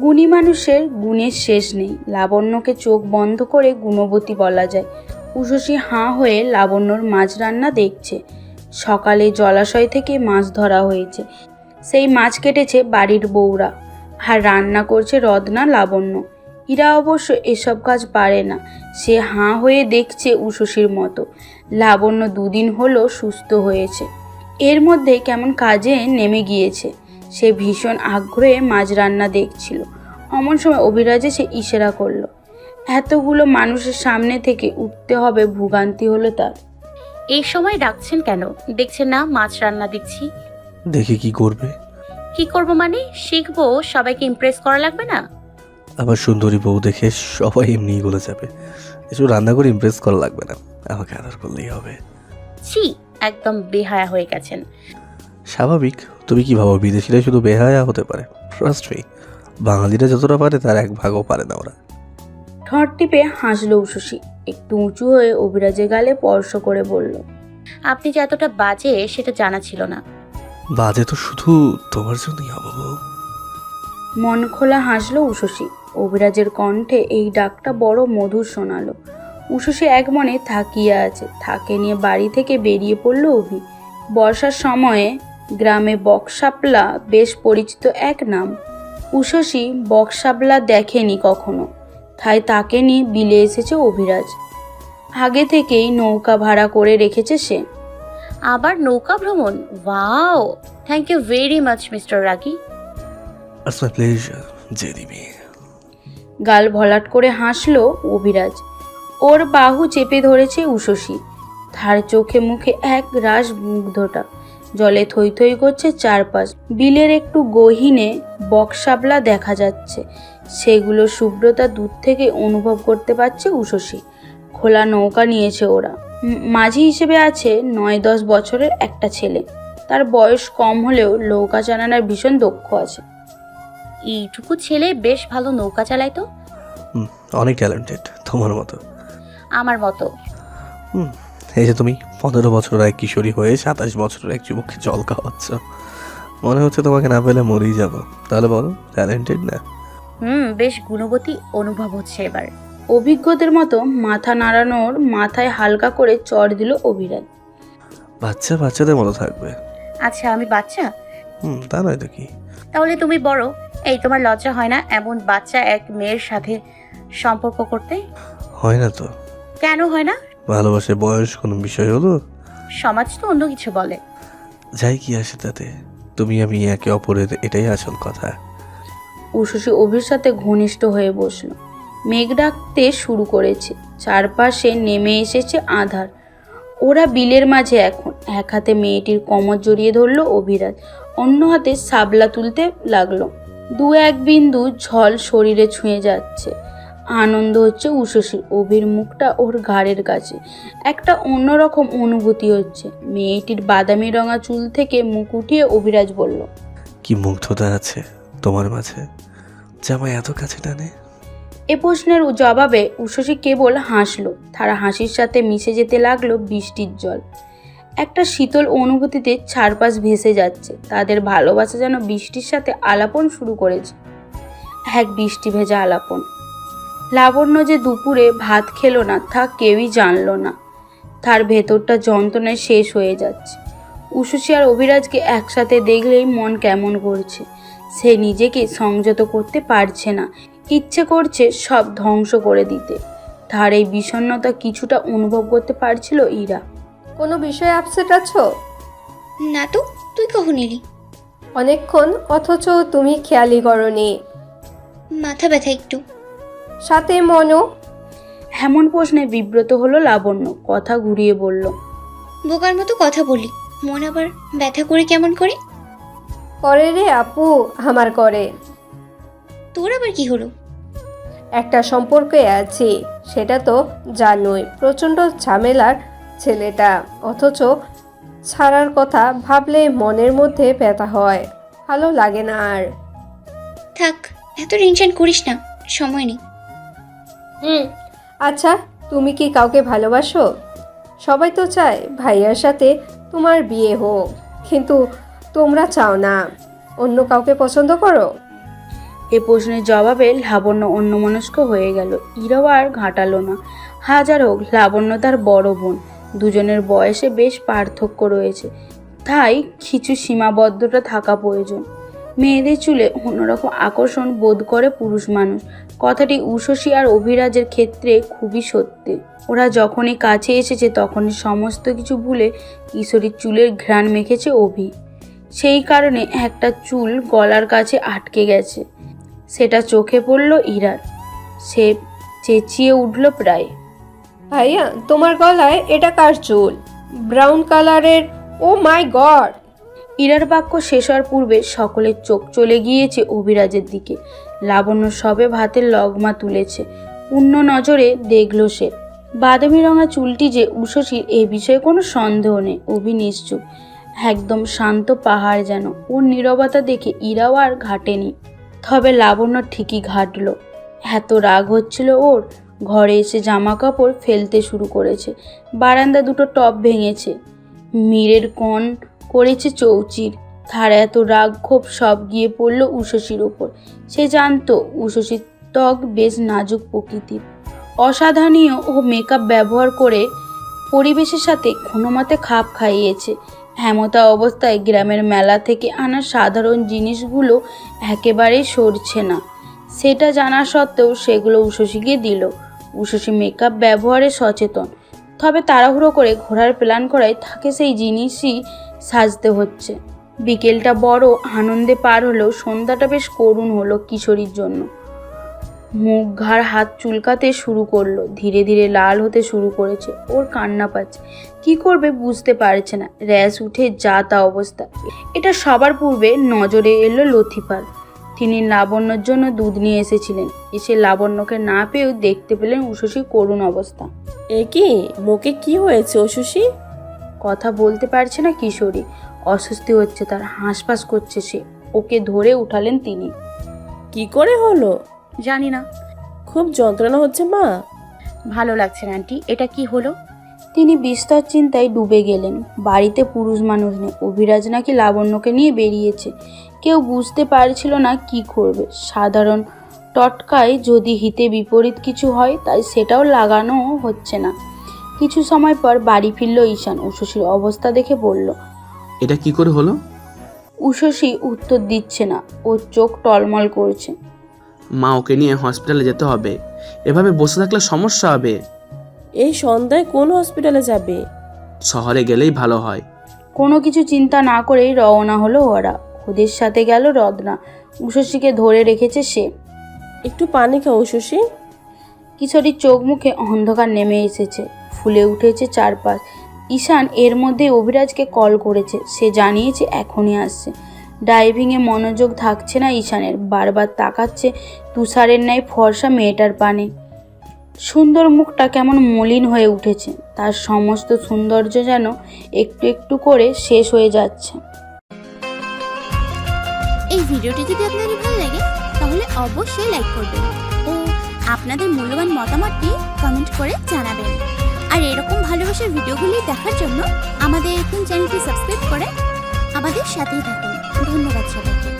গুণী মানুষের গুণের শেষ নেই। লাবণ্যকে চোখ বন্ধ করে গুণবতী বলা যায়। উষসী হাঁ হয়ে লাবণ্যর মাছ রান্না দেখছে। সকালে জলাশয় থেকে মাছ ধরা হয়েছে। সেই মাছ কেটেছে বাড়ির বউরা। আর রান্না করছে রদনা লাবণ্য। ইরা অবশ্য এসব কাজ পারে না। সে হাঁ হয়ে দেখছে উষসীর মতো। লাবণ্য দুদিন হলো সুস্থ হয়েছে। এর মধ্যে কেমন কাজে নেমে গিয়েছে। সে ভীষণ আগ্রহে মাছ রান্না দেখছিল। অমন সময় অভিরাজে সে ইশারা করল এতগুলো মানুষের সামনে থেকে উঠতে হবে ভোগান্তি হলো তার। এই সময় ডাকছেন কেন? দেখছেন না মাছ রান্না দিচ্ছি। দেখে কি করবে। কি করব মানে? শিখব সবাইকে ইমপ্রেস করা লাগবে না? আবার সুন্দরী বউ দেখে সবাই এমনিই গলে যাবে কিছু রান্না করে ইমপ্রেস করা লাগবে না। আমাকে আদর করলেই হবে। ছি একদম বেহায়া হয়ে গেছেন। স্বাভাবিক তুমি কি ভাবো বিদেশিরা শুধু বেহায়া হতে পারে? ট্রাস্ট মি বাঙালিরা যতটা পারে তার এক ভাগও পারে না ওরা। ঠোঁট টিপে হাসলো উষসী একটু উঁচু হয়ে অভিরাজের গালে স্পর্শ করে বলল আপনি যে এতটা বাজে সেটা জানা ছিল না। বাজে তো শুধু তোমার জন্যই হব। মন খোলা হাসলো উষসী অভিরাজের কণ্ঠে এই ডাকটা বড় মধুর শোনালো। উষসী এক মনে থাকিয়ে আছে থাকে নিয়ে বাড়ি থেকে বেরিয়ে পড়ল অভি। বর্ষার সময়ে গ্রামে বকশাপলা বেশ পরিচিত এক নাম। উষসী বকশাপলা দেখেনি কখনো তাই তাকে নিয়ে বিলে এসেছে অভিরাজ। আগে থেকেই নৌকা ভাড়া করে রেখেছে সে। আবার নৌকা ভ্রমণ? Wow! Thank you very much mister my pleasure, Jeremy গাল ভলাট করে হাসলো অভিরাজ। ওর বাহু চেপে ধরেছে উষসী তার চোখে মুখে এক রাস মুগ্ধটা জলে থই থই করছে চারপাশ। বিলের একটু গহীনে বকশাবলা দেখা যাচ্ছে। সেগুলো শুভ্রতা দূর থেকে অনুভব করতে পারছে উষসী খোলা নৌকা নিয়েছে ওরা। মাঝি হিসেবে আছে নয় দশ বছরের একটা ছেলে। তার বয়স কম হলেও নৌকা চালানোর ভীষণ দক্ষ আছে। এইটুকু ছেলে বেশ ভালো নৌকা চালায় তো? অনেক ট্যালেন্টেড তোমার মতো। আমার মতো। হুম, এই যে তুমি। পনেরো বছরের এক কিশোরী হয়ে সাতাশ বছরের এক যুবককে জল খাওয়াচ্ছ। মনে হচ্ছে তোমাকে না পেলে মরেই যাব। তাহলে বলো ট্যালেন্টেড না? হুম বেশ গুণবতী অনুভব হচ্ছে এবার। অভিজ্ঞদের মতো মাথা নাড়ানোর মাথায় হালকা করে চড় দিল অভিরাজ বাচ্চা বাচ্চাদের মতো থাকবে। আচ্ছা আমি বাচ্চা? হুম তা নয় তো কি? তাহলে তুমি বড় এই তোমার লজ্জা হয় না এমন বাচ্চা এক মেয়ের সাথে সম্পর্ক করতে? হয় না তো। কেন হয় না? ভালোবাসে বয়স কোনো বিষয় হলো? সমাজ তো অন্য কিছু বলে। যাই কি আসে তাতে তুমি আমি একে অপরের এটাই আসল কথা। উষসী অভির সাথে ঘনিষ্ঠ হয়ে বসল। মেঘ ডাকতে শুরু করেছে। চারপাশে নেমে এসেছে আধার। ওরা বিলের মাঝে এখন। এক হাতে মেয়েটির কোমর জড়িয়ে ধরলো অভিরাজ। অন্য হাতে সাবলা তুলতে লাগল। দু এক বিন্দু ঝল শরীরে ছুঁয়ে যাচ্ছে। আনন্দ হচ্ছে উষসীর অভির মুখটা ওর ঘাড়ের কাছে। একটা অন্যরকম অনুভূতি হচ্ছে। মেয়েটির বাদামি রঙা চুল থেকে মুখ উঠিয়ে অভিরাজ বলল কি মুগ্ধতা আছে তোমার মাঝে। জামাই এত কাছে টানে। এ প্রশ্নের জবাবে উষসী কেবল হাসলো। তার হাসির সাথে মিশে যেতে লাগল বৃষ্টির জল। একটা শীতল অনুভূতিতে চারপাশ ভেসে যাচ্ছে। তাদের ভালোবাসা যেন বৃষ্টির সাথে আলাপন শুরু করেছে। এক বৃষ্টি ভেজা আলাপন। লাবণ্য যে দুপুরে ভাত খেলো না তা কেউই জানল না। তার ভেতরটা যন্ত্রণায় শেষ হয়ে যাচ্ছে। উষসী আর অভিরাজকে একসাথে দেখলেই মন কেমন করছে। সে নিজেকে সংযত করতে পারছে না। ইচ্ছে করছে সব ধ্বংস করে দিতে। তার এই বিষণ্ণতা কিছুটা অনুভব করতে পারছিল ইরা। কোনো বিষয়ে আপসেট আছো? না তো তুই কখন এলি? অনেকক্ষণ অথচ তুমি খেয়ালি করনি। মাথা ব্যথা একটু। সাথে মনও এমন প্রশ্নে বিব্রত হলো লাবণ্য কথা ঘুরিয়ে বলল। বোকার মতো কথা বলি মন আবার ব্যথা করে কেমন করে? করে রে আপু আমার করে। তোর আবার কি হলো? একটা সম্পর্কে আছি সেটা তো জানোই প্রচণ্ড ঝামেলার ছেলেটা অথচ ছাড়ার কথা ভাবলে মনের মধ্যে ব্যথা হয় ভালো লাগে না আর। থাক এত টেনশন করিস না সময় নেই। হুম। আচ্ছা তুমি কি কাউকে ভালোবাসো? সবাই তো চায় ভাইয়ার সাথে তোমার বিয়ে হোক, কিন্তু তোমরা চাও না। অন্য কাউকে পছন্দ করো? এ প্রশ্নের জবাবে লাবণ্য অন্যমনস্ক হয়ে গেল। ইরাও আর ঘাটালো না। হাজার হোক, লাবণ্য তার বড় বোন। দুজনের বয়সে বেশ পার্থক্য রয়েছে। তাই কিছু সীমাবদ্ধতা থাকা প্রয়োজন। মেয়েদের চুলে অন্যরকম আকর্ষণ বোধ করে পুরুষ মানুষ। কথাটি উষসী আর অভিরাজের ক্ষেত্রে খুবই সত্যি। ওরা যখনই কাছে এসেছে, তখনই সমস্ত কিছু ভুলে কিশোরীর চুলের ঘ্রাণ মেখেছে অভি। সেই কারণে একটা চুল গলার কাছে আটকে গেছে। সেটা চোখে পড়ল ইরার। সে চেঁচিয়ে উঠল প্রায়। ভাইয়া, তোমার গলায় এটা কার চুল? ব্রাউন কালারের? Oh my god! ইরার বাক্য শেষ হওয়ার পূর্বে সকলের চোখ চলে গিয়েছে অভিরাজের দিকে। লাবণ্য সবে ভাতের লগমা তুলেছে। পূর্ণ নজরে দেখল সে। বাদামি রঙা চুলটি যে উষসীর, এ বিষয়ে কোনো সন্দেহ নেই, অভি নিশ্চুপ। একদম শান্ত পাহাড় যেন। ওর নীরবতা দেখে ইরাও আর ঘাটেনি। তবে লাবণ্য ঠিকই ঘাটলো। এত রাগ হচ্ছিল ওর। ঘরে এসে জামা কাপড় ফেলতে শুরু করেছে। বারান্দা দুটো টপ ভেঙেছে। মীরের কন করেছে চৌচির। তার এত রাগ ক্ষোভ সব গিয়ে পড়ল উষসীর ওপর সে জানতো উষসীর ত্বক বেশ নাজুক প্রকৃতির। অসাধারণীয় ও মেকআপ ব্যবহার করে পরিবেশের সাথে কোনোমতে খাপ খাইয়েছে। হেমতা অবস্থায় গ্রামের মেলা থেকে আনা সাধারণ জিনিসগুলো একেবারেই সরছে না। সেটা জানা সত্ত্বেও সেগুলো উষসীকে দিল। উষসী মেকআপ ব্যবহারে সচেতন। তবে তাড়াহুড়ো করে ঘোরার প্ল্যান করায় তাকে সেই জিনিসই সাজতে হচ্ছে। বিকেলটা বড়, আনন্দে পার হলেও সন্ধ্যাটা বেশ করুণ হলো কিশোরীর জন্য। মুখ ঘাড় হাত চুলকাতে শুরু করল, ধীরে ধীরে লাল হতে শুরু করেছে। ওর কান্না পাচ্ছে। কি করবে বুঝতে পারছে না। র্যাশ উঠে যা তা অবস্থা। এটা সবার পূর্বে নজরে এলো লথিফার তিনি লাবণ্যর জন্য দুধ নিয়ে এসেছিলেন। এসে লাবণ্যকে না পেয়েও দেখতে পেলেন উষসী করুণ অবস্থা। এ কি? মুখে কি হয়েছে অশুষি কথা বলতে পারছে না কিশোরী। অস্বস্তি হচ্ছে তার হাঁসফাঁস করছে সে। ওকে ধরে উঠালেন তিনি। কি করে হলো? জানি না। খুব যন্ত্রণা হচ্ছে মা। ভালো লাগছে না আন্টি। এটা কি হলো? তিনি বিস্তর চিন্তায় ডুবে গেলেন। বাড়িতে পুরুষ মানুষ নেই। অভিরাজ নাকি লাবণ্যকে নিয়ে বেরিয়েছে। কেউ বুঝতে পারছিল না কি করবে। সাধারণ টটকায় যদি হিতে বিপরীত কিছু হয় তাই সেটাও লাগানো হচ্ছে না। কিছু সময় পর বাড়ি ফিরল ঈশান। উষসীর অবস্থা দেখে বলল এটা কি করে হলো? উষসী উত্তর দিচ্ছে না। ওর চোখ টলমল করছে। মা ওকে নিয়ে হসপিটালে যেতে হবে। এভাবে বসে থাকলে সমস্যা হবে। এই সন্ধ্যায় কোন হসপিটালে যাবে? শহরে গেলেই ভালো হয়। কোনো কিছু চিন্তা না করেই রওনা হলো ওরা। ওদের সাথে গেল রদনা। উষসীকে ধরে রেখেছে সে। একটু পানি খাও শশী কিশোরীর চোখ মুখে অন্ধকার নেমে এসেছে। ফুলে উঠেছে চারপাশ। ঈশান এর মধ্যে অভিরাজকে কল করেছে। সে জানিয়েছে এখনই আসছে। ড্রাইভিংয়ে মনোযোগ থাকছে না ঈশানের। বারবার তাকাচ্ছে তুষারের ন্যায় ফর্সা মেয়েটার পানে। সুন্দর মুখটা কেমন মলিন হয়ে উঠেছে। তার সমস্ত সৌন্দর্য যেন একটু একটু করে শেষ হয়ে যাচ্ছে। এই ভিডিওটি যদি আপনাদের ভালো লাগে, তাহলে অবশ্যই লাইক করবেন ও আপনাদের মূল্যবান মতামতটি কমেন্ট করে জানাবেন। আর এরকম ভালোবাসার ভিডিওগুলি দেখার জন্য আমাদের এখন চ্যানেলটি সাবস্ক্রাইব করে আমাদের সাথেই থাকুন। ধন্যবাদ সবাইকে।